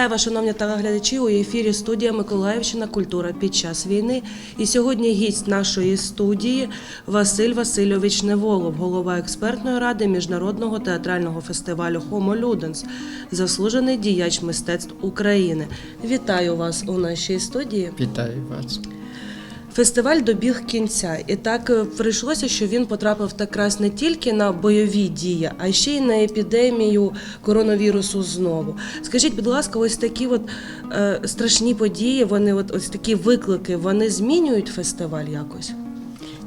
Вітаю вас, шановні телеглядачі. У ефірі студія Миколаївщина Культура під час війни. І сьогодні гість нашої студії Василь Васильович Неволов, голова експертної ради міжнародного театрального фестивалю Homo Ludens, заслужений діяч мистецтв України. Вітаю вас у нашій студії. Вітаю вас. Фестиваль добіг кінця, і так е, прийшлося, що він потрапив якраз не тільки на бойові дії, а ще й на епідемію коронавірусу знову. Скажіть, будь ласка, ось такі от е, страшні події, вони от ось такі виклики, вони змінюють фестиваль якось?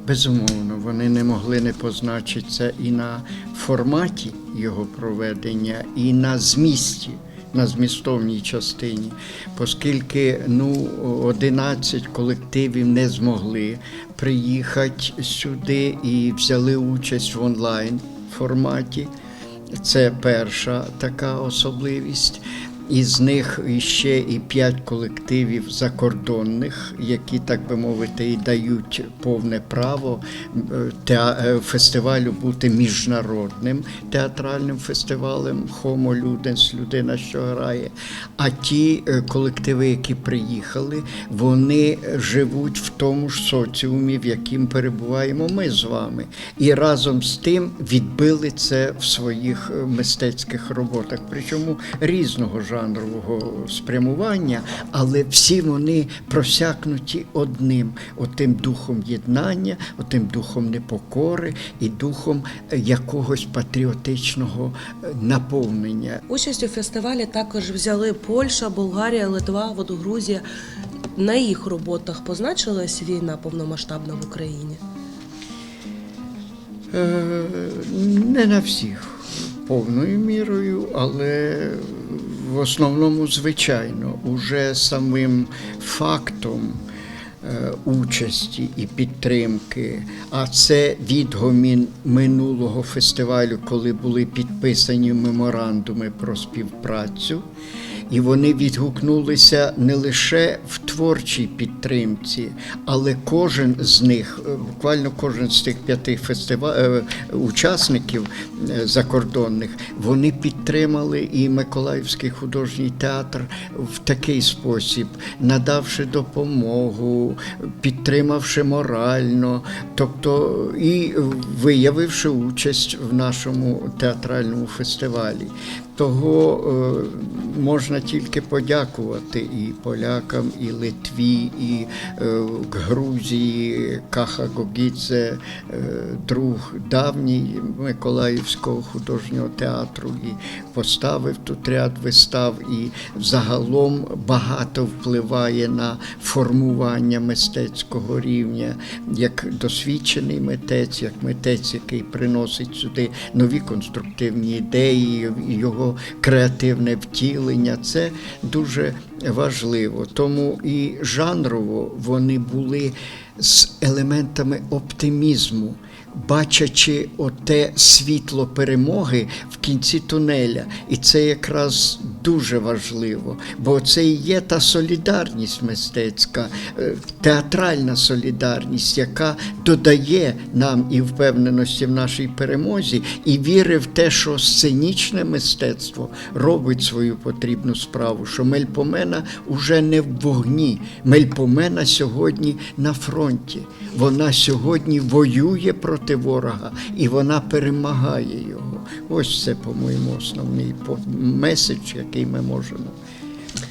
Безумовно, вони не могли не позначити це і на форматі його проведення, і на змісті, на змістовній частині, оскільки ну, 11 колективів не змогли приїхати сюди і взяли участь в онлайн форматі. Це перша така особливість. Із них ще і п'ять колективів закордонних, які, так би мовити, і дають повне право е, е, фестивалю бути міжнародним театральним фестивалем Homo Ludens, людина, що грає. А ті е, колективи, які приїхали, вони живуть в тому ж соціумі, в яким перебуваємо ми з вами. І разом з тим відбили це в своїх мистецьких роботах, причому різного жанрового спрямування, але всі вони просякнуті одним, отим духом єднання, отим духом непокори і духом е, якогось патріотичного е, наповнення. Участь у фестивалі також взяли Польща, Болгарія, Литва, от Грузія. На їх роботах позначилась війна повномасштабна в Україні. Е, Не на всіх повною мірою, але в основному, звичайно, уже самим фактом е, участі і підтримки, а це відгомін минулого фестивалю, коли були підписані меморандуми про співпрацю. І вони відгукнулися не лише в творчій підтримці, але кожен з них, е, буквально кожен з тих п'яти фестива... е, учасників е, закордонних, вони підтримали і Миколаївський художній театр в такий спосіб, надавши допомогу, підтримавши морально, тобто і виявивши участь в нашому театральному фестивалі. Того е, можна тільки подякувати і полякам, і Литві, і е, Грузії, Каха Гогідзе, е, друг давній Миколаївського художнього театру, і поставив тут ряд вистав, і загалом багато впливає на формування мистецького рівня, як досвідчений митець, як митець, який приносить сюди нові конструктивні ідеї, його креативне втілення. Це дуже важливо. Тому і жанрово вони були з елементами оптимізму. Бачачи оте світло перемоги в кінці тунеля, і це якраз дуже важливо, бо це і є та солідарність мистецька, е, театральна солідарність, яка додає нам і впевненості в нашій перемозі, і віри в те, що сценічне мистецтво робить свою потрібну справу, що Мельпомена уже не в вогні. Мельпомена сьогодні на фронті. Вона сьогодні воює проти ворога і вона перемагає його. Ось це, по-моєму, основний меседж, який ми можемо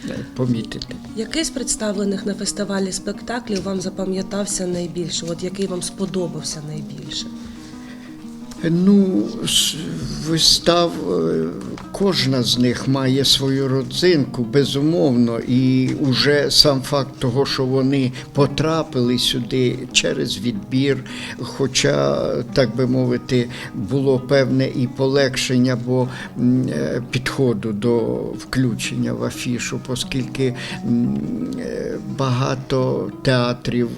е, помітити. Який з представлених на фестивалі спектаклів вам запам'ятався найбільше? От який вам сподобався найбільше? Ну, вистав, е, кожна з них має свою родзинку, безумовно, і уже сам факт того, що вони потрапили сюди через відбір, хоча, так би мовити, було певне і полегшення, бо е, підходу до включення в афішу, оскільки е, багато театрів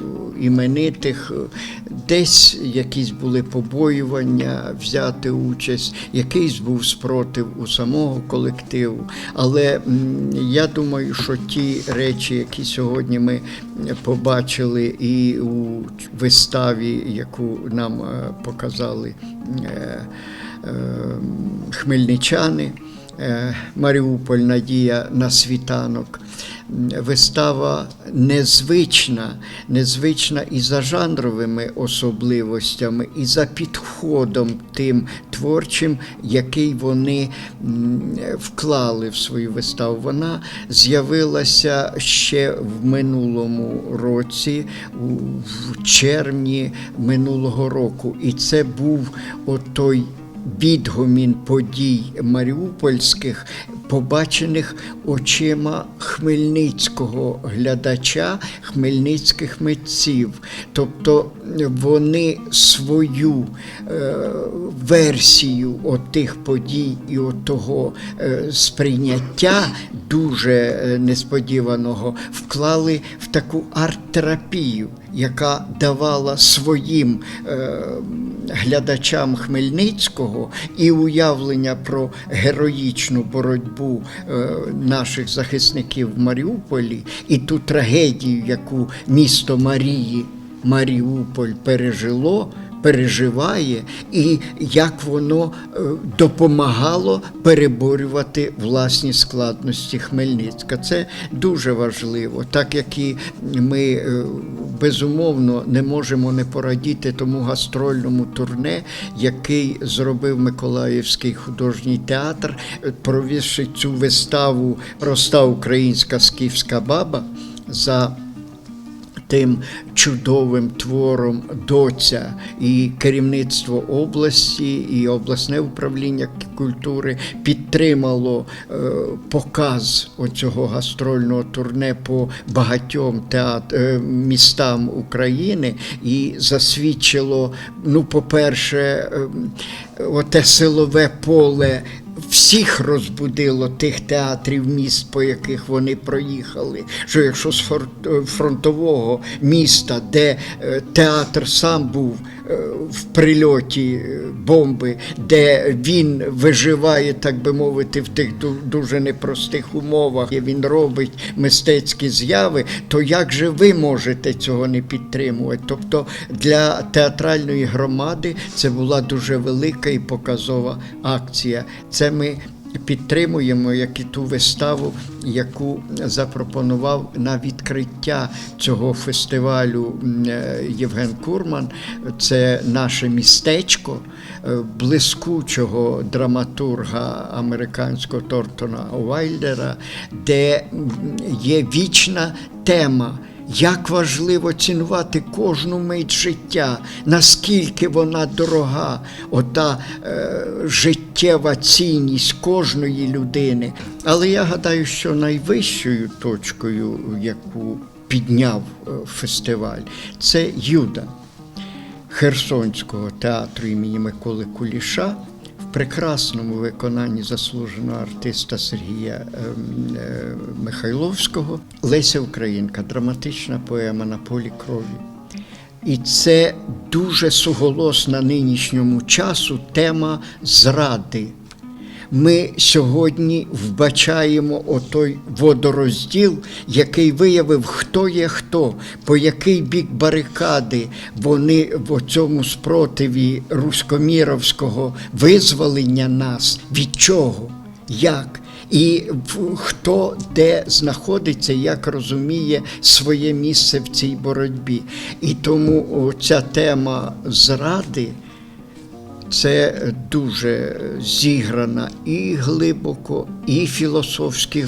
іменитих десь якісь були побоювання взяти участь, якийсь був спротив у самого колективу. Але я думаю, що ті речі, які сьогодні ми побачили і у виставі, яку нам е, показали е, е, хмельничани. е, Маріуполь Надія на світанок. Вистава незвична, незвична і за жанровими особливостями, і за підходом тим творчим, який вони вклали в свою виставу. Вона з'явилася ще в минулому році, в червні минулого року. І це був отой відгомін подій маріупольських, побачених очима хмельницького глядача, хмельницьких митців. Тобто вони свою е, версію отих подій і отого е, сприйняття дуже е, несподіваного вклали в таку арт-терапію, яка давала своїм е, глядачам Хмельницького і уявлення про героїчну боротьбу е, наших захисників в Маріуполі і ту трагедію, яку місто Марії, Маріуполь пережило. Переживає, і як воно е, допомагало переборювати власні складності Хмельницька. Це дуже важливо, так як і ми е, безумовно не можемо не порадіти тому гастрольному турне, який зробив Миколаївський художній театр, е, провівши цю виставу Проста українська скіфська баба за тим чудовим твором доця. І керівництво області, і обласне управління культури підтримало е, показ оцього гастрольного турне по багатьом теат... е, містам України і засвідчило, ну, по-перше, е, оте силове поле всіх розбудило тих театрів міст, по яких вони проїхали. Що якщо з фронтового міста, де е, театр сам був е, в прильоті е, бомби, де він виживає, так би мовити, в тих дуже непростих умовах, і він робить мистецькі зяви, то як же ви можете цього не підтримувати? Тобто для театральної громади це була дуже велика і показова акція. Це ми підтримуємо як і ту виставу, яку запропонував на відкриття цього фестивалю е, Євген Курман. Це наше містечко е, блискучого драматурга американського Тортона Уайлдера, де є вічна тема. Як важливо цінувати кожну мить життя, наскільки вона дорога, ота е, життєва цінність кожної людини. Але я гадаю, що найвищою точкою, яку підняв е, фестиваль, це Юда Херсонського театру імені Миколи Куліша прекрасному виконанні заслуженого артиста Сергія ем, е, Михайловського Леся Українка, драматична поема на полі крові. І це дуже суголосна нинішньому часу тема зради. Ми сьогодні вбачаємо отой водорозділ, який виявив, хто є хто, по який бік барикади вони в цьому спротиві руськоміровського визволення нас, від чого, як. І хто де знаходиться, як розуміє своє місце в цій боротьбі. І тому ця тема зради це дуже зіграна і глибоко, і філософськи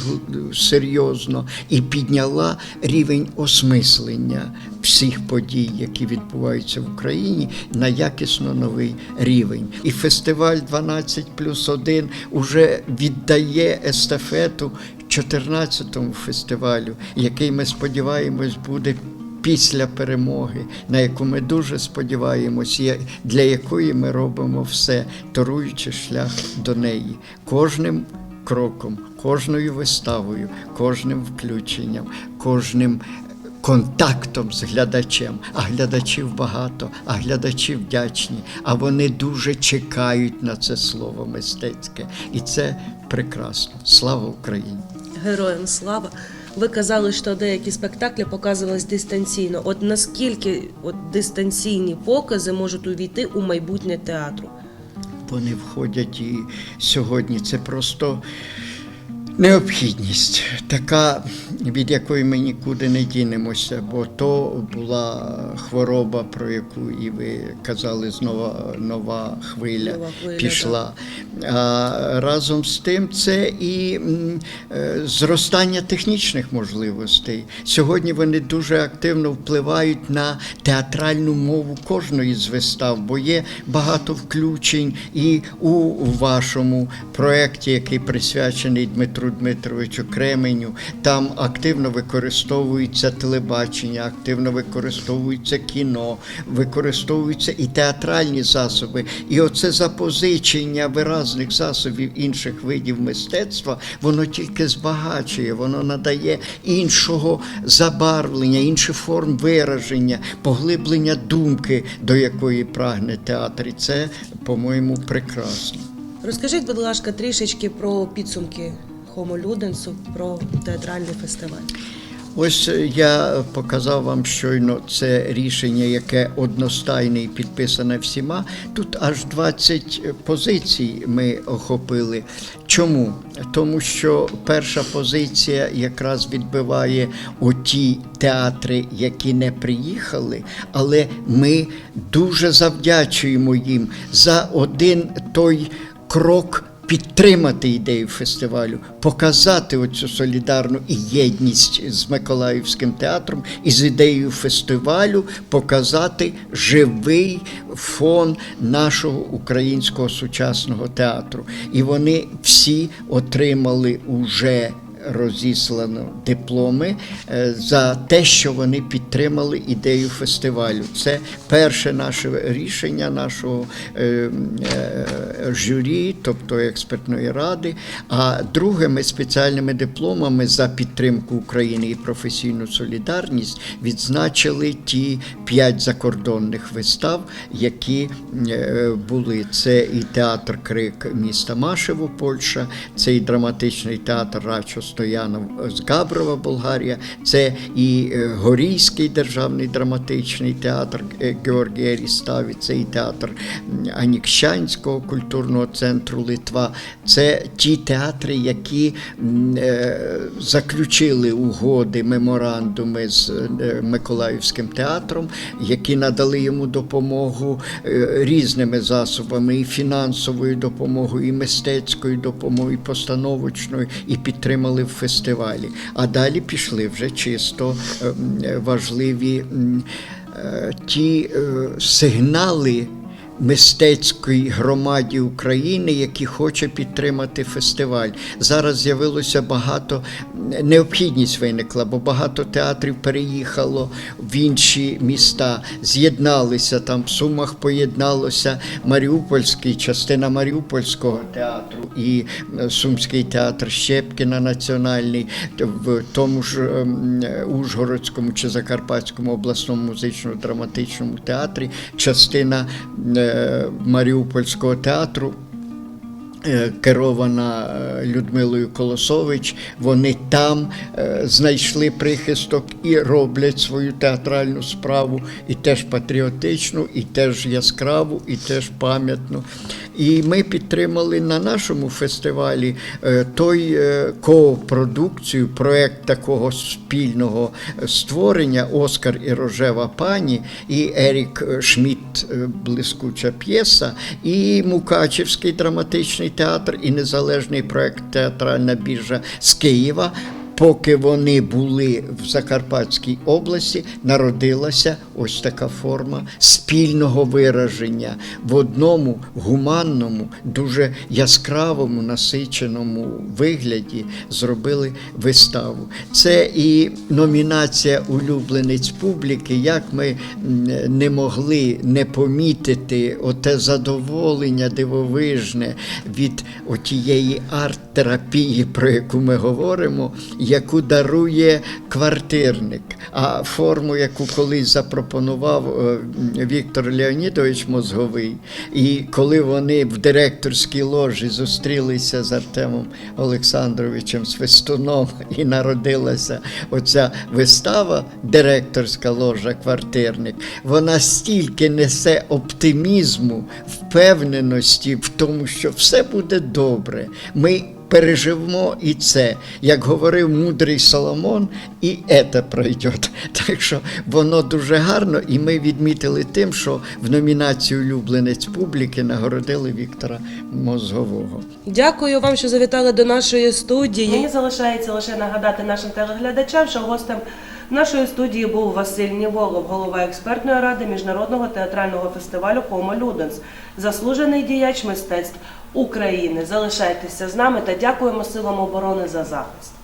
серйозно, і підняла рівень осмислення всіх подій, які відбуваються в Україні, на якісно новий рівень. І фестиваль 12 плюс 1 уже віддає естафету 14-му фестивалю, який ми сподіваємось буде після перемоги, на яку ми дуже сподіваємось, і для якої ми робимо все, торуючи шлях до неї. Кожним кроком, кожною виставою, кожним включенням, кожним контактом з глядачем. А глядачів багато, а глядачі вдячні, а вони дуже чекають на це слово мистецьке. І це прекрасно. Слава Україні! Героям слава. Ви казали, що деякі спектаклі показувались дистанційно. От наскільки от дистанційні покази можуть увійти у майбутнє театру? вони входять і сьогодні. Це просто необхідність, така, від якої ми нікуди не дінемося, бо то була хвороба, про яку і ви казали, знову нова хвиля, Нова хвиля, пішла. А разом з тим, це і е, зростання технічних можливостей. Сьогодні вони дуже активно впливають на театральну мову кожної з вистав, бо є багато включень і у вашому проєкті, який присвячений Дмитру Дмитровичу Кременю. Там активно використовується телебачення, активно використовується кіно, використовуються і театральні засоби. І оце запозичення виразних засобів інших видів мистецтва, воно тільки збагачує, воно надає іншого забарвлення, інших форм вираження, поглиблення думки, до якої прагне театр. І це, по-моєму, прекрасно. Розкажіть, будь ласка, трішечки про підсумки Homo Ludensу, про театральний фестиваль. Ось е, я показав вам щойно це рішення, яке одностайне і підписане всіма. Тут аж 20 позицій ми охопили. Чому? Тому що перша позиція якраз відбиває оті театри, які не приїхали, але ми дуже завдячуємо їм за один той крок підтримати ідею фестивалю, показати оцю солідарну і єдність з Миколаївським театром і з ідеєю фестивалю показати живий фон нашого українського сучасного театру. І вони всі отримали уже розіслано дипломи е, за те, що вони підтримали ідею фестивалю. Це перше наше рішення нашого е, е, журі, тобто експертної ради. А друге, ми спеціальними дипломами за підтримку України і професійну солідарність відзначили ті п'ять закордонних вистав, які були. Це і театр Крик міста Машево, Польща, це і драматичний театр Рачо Стоянов з Габрова, Болгарія, це і е, Горійський державний драматичний театр е, Георгія Ріставі, це і театр Анікщанського культурного центру Литва. Це ті театри, які е, заключили угоди, меморандуми з Миколаївським театром, які надали йому допомогу різними засобами, і фінансовою допомогою, і мистецькою допомогою, і постановочною, і підтримали в фестивалі. А далі пішли вже чисто е, важливі е, ті е, сигнали мистецькій громаді України, які хоче підтримати фестиваль. Зараз з'явилося багато необхідність виникла, бо багато театрів переїхало в інші міста, з'єдналися там. В Сумах поєдналося Маріупольський, частина Маріупольського театру і е, Сумський театр Щепкіна національний в тому ж ем, Ужгородському чи Закарпатському обласному музично-драматичному театрі, частина е, Маріупольського театру. е, Керована е, Людмилою Колосович, вони там е, знайшли прихисток і роблять свою театральну справу, і теж патріотичну, і теж яскраву, і теж пам'ятну. І ми підтримали на нашому фестивалі е, той е, коопродукцію, проект такого спільного створення Оскар і Рожева пані, і Ерік Шмідт е, блискуча п'єса, і Мукачівський драматичний театр, і незалежний проект Театральна біржа з Києва. Поки вони були в Закарпатській області, народилася ось така форма спільного вираження в одному гуманному, дуже яскравому, насиченому вигляді зробили виставу. Це і номінація Улюбленець публіки. Як ми не могли не помітити оте задоволення дивовижне від отієї арт-терапії, про яку ми говоримо, яку дарує квартирник, а форму, яку колись запропонував е, Віктор Леонідович Мозговий. І коли вони в директорській ложі зустрілися з Артемом Олександровичем Свистуном і народилася оця вистава, директорська ложа Квартирник, вона стільки несе оптимізму, впевненості в тому, що все буде добре. Ми переживемо і це. Як говорив мудрий Соломон, і це пройде. Так що воно дуже гарно, і ми відмітили тим, що в номінацію Улюбленець публіки нагородили Віктора Мозгового. Дякую вам, що завітали до нашої студії. Мені залишається лише нагадати нашим телеглядачам, що гостем нашої студії був Василь Ніволов, голова експертної ради міжнародного театрального фестивалю Кома Люденс, заслужений діяч мистецтв України. Залишайтеся з нами та дякуємо силам оборони за захист.